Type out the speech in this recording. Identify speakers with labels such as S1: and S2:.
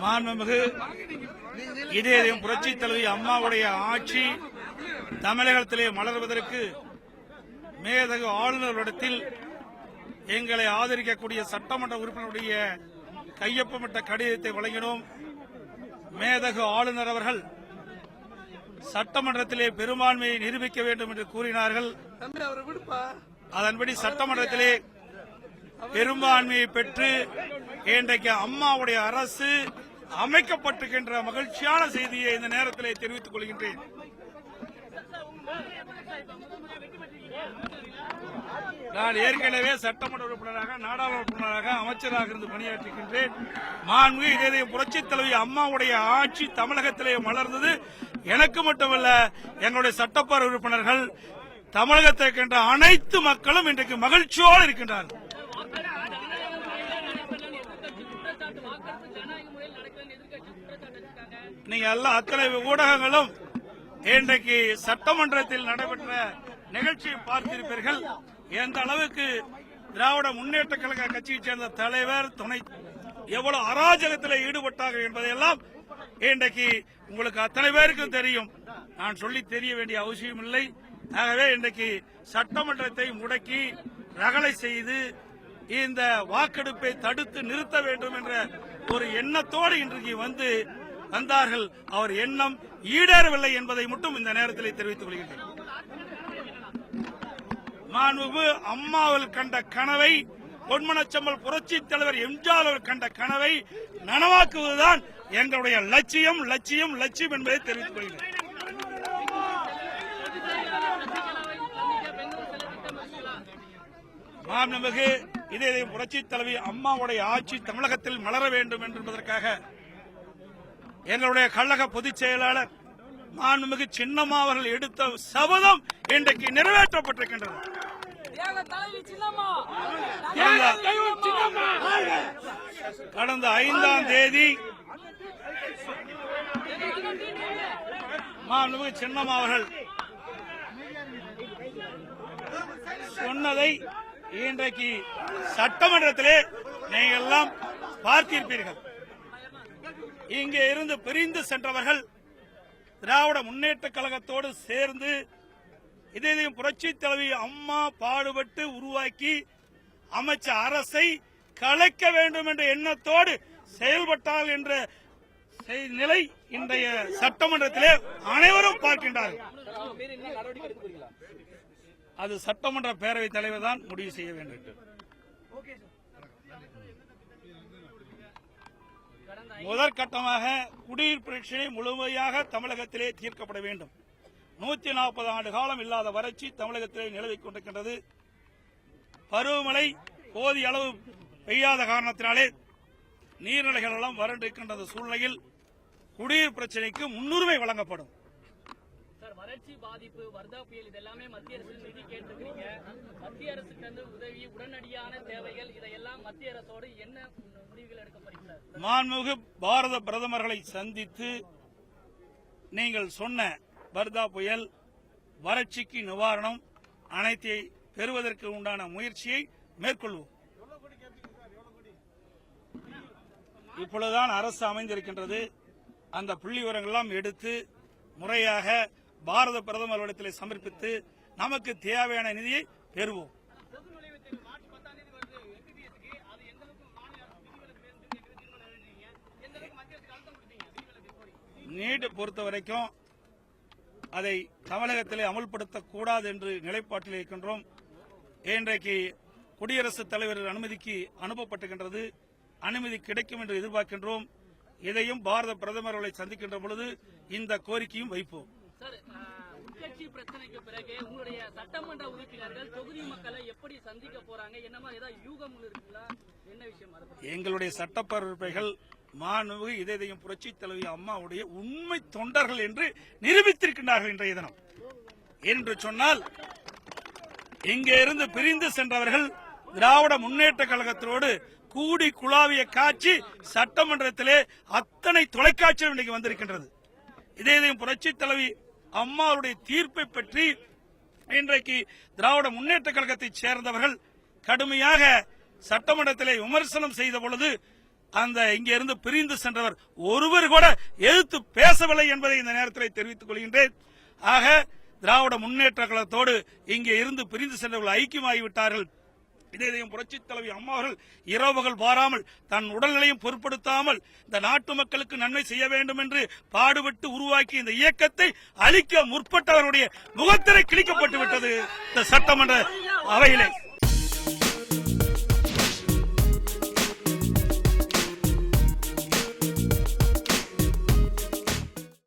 S1: மாண்புமிகு இதயம் புரட்சி தலைவி அம்மாவுடைய ஆட்சி தமிழகத்திலே மலர்வதற்கு மேதகு ஆளுநரிடத்தில் எங்களை ஆதரிக்கக்கூடிய சட்டமன்ற உறுப்பினருடைய கையொப்பமிட்ட கடிதத்தை வழங்கினோம். மேதகு ஆளுநர் அவர்கள் சட்டமன்றத்திலே பெரும்பான்மையை நிரூபிக்க வேண்டும் என்று கூறினார்கள். அதன்படி சட்டமன்றத்திலே பெரும்பான்மையை பெற்று இன்றைக்கு அம்மாவுடைய அரசு அமைக்கப்பட்டிருக்கின்ற மகிழ்ச்சியான செய்தியை இந்த நேரத்திலே தெரிவித்துக் கொள்கின்றேன். நான் ஏற்கனவே சட்டமன்ற உறுப்பினராக நாடாளுமன்ற உறுப்பினராக அமைச்சராக இருந்து பணியாற்றுகின்றேன் மாண்பு இதே புரட்சி தலைவி அம்மாவுடைய ஆட்சி தமிழகத்திலே மலர்ந்தது. எனக்கு மட்டுமல்ல எங்களுடைய சட்டப்பேரவை உறுப்பினர்கள் தமிழகத்தை இருக்கின்ற அனைத்து மக்களும் இன்றைக்கு மகிழ்ச்சியோடு இருக்கின்றார்கள். நீங்க எல்லா அத்தனை ஊடகங்களும் இன்றைக்கு சட்டமன்றத்தில் நடைபெற்ற நிகழ்ச்சியை பார்த்திருப்பீர்கள். எந்த அளவுக்கு திராவிட முன்னேற்ற கழக கட்சியைச் சேர்ந்த தலைவர் துணை எவ்வளவு அராஜகத்தில் ஈடுபட்டார்கள் என்பதையெல்லாம் இன்றைக்கு உங்களுக்கு அத்தனை பேருக்கும் தெரியும். நான் சொல்லி தெரிய வேண்டிய அவசியம் இல்லை ஆகவே இன்றைக்கு சட்டமன்றத்தை முடக்கி ரகளை செய்து இந்த வாக்கெடுப்பை தடுத்து நிறுத்த வேண்டும் என்ற ஒரு எண்ணத்தோடு இன்றைக்கு வந்து வந்தார்கள் அவர் எண்ணம் ஈடேறவில்லை என்பதை மட்டும் இந்த நேரத்தில் தெரிவித்துக் கொள்கின்றேன். மாண்புமிகு அம்மாவில் கண்ட கனவை பொன்மனச்சம்பல் புரட்சி தலைவர் எம்ஜிஆர் அவர் கண்ட கனவை நனவாக்குவதுதான் எங்களுடைய லட்சியம் லட்சியம் லட்சியம் என்பதை தெரிவித்துக் கொள்கிறேன். மாண்புமிகு இதே புரட்சி தலைவி அம்மாவுடைய ஆட்சி தமிழகத்தில் மலர வேண்டும் என்பதற்காக எங்களுடைய கழக பொதுச் செயலாளர் மாண்புமிகு சின்னம்மா அவர்கள் எடுத்த சபதம் இன்றைக்கு நிறைவேற்றப்பட்டிருக்கின்றது. கடந்த ஐந்தாம் தேதி மாண்புமிகு சின்னம்மா அவர்கள் சொன்னதை இன்றைக்கு சட்டமன்றத்திலே நீங்கள் எல்லாம் பார்த்திருப்பீர்கள். இங்கே இருந்து பிரிந்து சென்றவர்கள் திராவிட முன்னேற்ற கழகத்தோடு சேர்ந்து இதையும் புரட்சி தலைவி அம்மா பாடுபட்டு உருவாக்கி அமைச்ச அரசை கலைக்க வேண்டும் என்ற எண்ணத்தோடு செயல்பட்டார் என்ற செய்- நிலை இன்றைய சட்டமன்றத்திலே அனைவரும் பார்க்கின்றார்கள். அது சட்டமன்ற பேரவைத் தலைவர் தான் முடிவு செய்ய வேண்டும். முதற்கட்டமாக குடியிருப்பு பிரச்சனை முழுமையாக தமிழகத்திலே தீர்க்கப்பட வேண்டும். நூத்தி நாற்பது ஆண்டு காலம் இல்லாத வறட்சி தமிழகத்திலே நிலவிக் கொண்டிருக்கின்றது. பருவமழை போதிய அளவு பெய்யாத காரணத்தினாலே நீர்நிலைகள் எல்லாம் வறண்டிருக்கின்ற சூழ்நிலையில் குடிநீர் பிரச்சனைக்கு முன்னுரிமை வழங்கப்படும்.
S2: வறட்சி பாதிப்பு வர்தா புயல் இதெல்லாமே மத்திய அரசு நிதி கேட்டிருக்கீங்க மத்திய அரசுக்கு வந்து உதவி உடனடியான தேவைகள் இதையெல்லாம் மத்திய அரசோடு என்ன
S1: மாண்புமிகு பாரத பிரதமர்களை சந்தித்து நீங்கள் சொன்ன வர்தா புயல் வறட்சிக்கு நிவாரணம் அனைத்தை பெறுவதற்கு உண்டான முயற்சியை மேற்கொள்வோம். இப்பொழுதுதான் அரசு அமைந்திருக்கின்றது. அந்த புள்ளி விவரங்கள்லாம் எடுத்து முறையாக பாரத பிரதமர் பிரதமரிடத்தில் சமர்ப்பித்து நமக்கு தேவையான நிதியை பெறுவோம். நீட் பொறுத்த வரைக்கும் அதை தமிழகத்திலே அமல்படுத்தக்கூடாது என்று நிலைப்பாட்டில் இருக்கின்றோம். இன்றைக்கு குடியரசுத் தலைவர் அனுமதிக்கு அனுப்பப்பட்டிருக்கின்றது. அனுமதி கிடைக்கும் என்று எதிர்பார்க்கின்றோம். இதையும் பாரத பிரதமர்களை சந்திக்கின்ற பொழுது இந்த கோரிக்கையும் வைப்போம்.
S2: சார் அஹ், உட்கட்சி பிரச்சனைக்கு பிறகு உங்களுடைய சட்டமன்ற உறுப்பினர்கள் தொகுதி மக்களை எப்படி சந்திக்க போறாங்க? என்ன மாதிரி ஏதாவது யூகம் இருக்குங்களா? என்ன விஷயம்? அதை பத்தி
S1: எங்களுடைய சட்டப்பேரவைகள் மாண்புமிகு இதயம் புரட்சி தலைவி அம்மாவுடைய உண்மை தொண்டர்கள் என்று நிரூபித்திருக்கின்றார்கள் இன்றைய தினம். என்று சொன்னால் இங்கே இருந்து பிரிந்து சென்றவர்கள் திராவிட முன்னேற்ற கழகத்தோடு கூடி குழாவிய காட்சி சட்டமன்றத்திலே அத்தனை தொலைக்காட்சியும் இன்னைக்கு வந்திருக்கின்றது. இதயம் புரட்சி தலைவி அம்மாவுடைய தீர்ப்பை பற்றி இன்றைக்கு திராவிட முன்னேற்ற கழகத்தைச் சேர்ந்தவர்கள் கடுமையாக சட்டமன்றத்திலே விமர்சனம் செய்த பொழுது அந்த இங்கிருந்து பிரிந்து சென்றவர் ஒருவர் கூட எதிர்த்து பேசவில்லை என்பதை இந்த நேரத்தில் தெரிவித்துக் கொள்கின்றேன். ஆக திராவிட முன்னேற்ற கழகத்தோடு இங்கே இருந்து பிரிந்து சென்றவர்கள் ஐக்கியமாகிவிட்டார்கள். இதயம் புரட்சி தலைவி அம்மா அவர்கள் இரவுகள் பாராமல் தன் உடல்நிலையும் பொருட்படுத்தாமல் இந்த நாட்டு மக்களுக்கு நன்மை செய்ய வேண்டும் என்று பாடுபட்டு உருவாக்கி இந்த இயக்கத்தை அழிக்க முற்பட்டவருடைய முகத்திரை கிழிக்கப்பட்டு விட்டது இந்த சட்டமன்ற அவையிலே.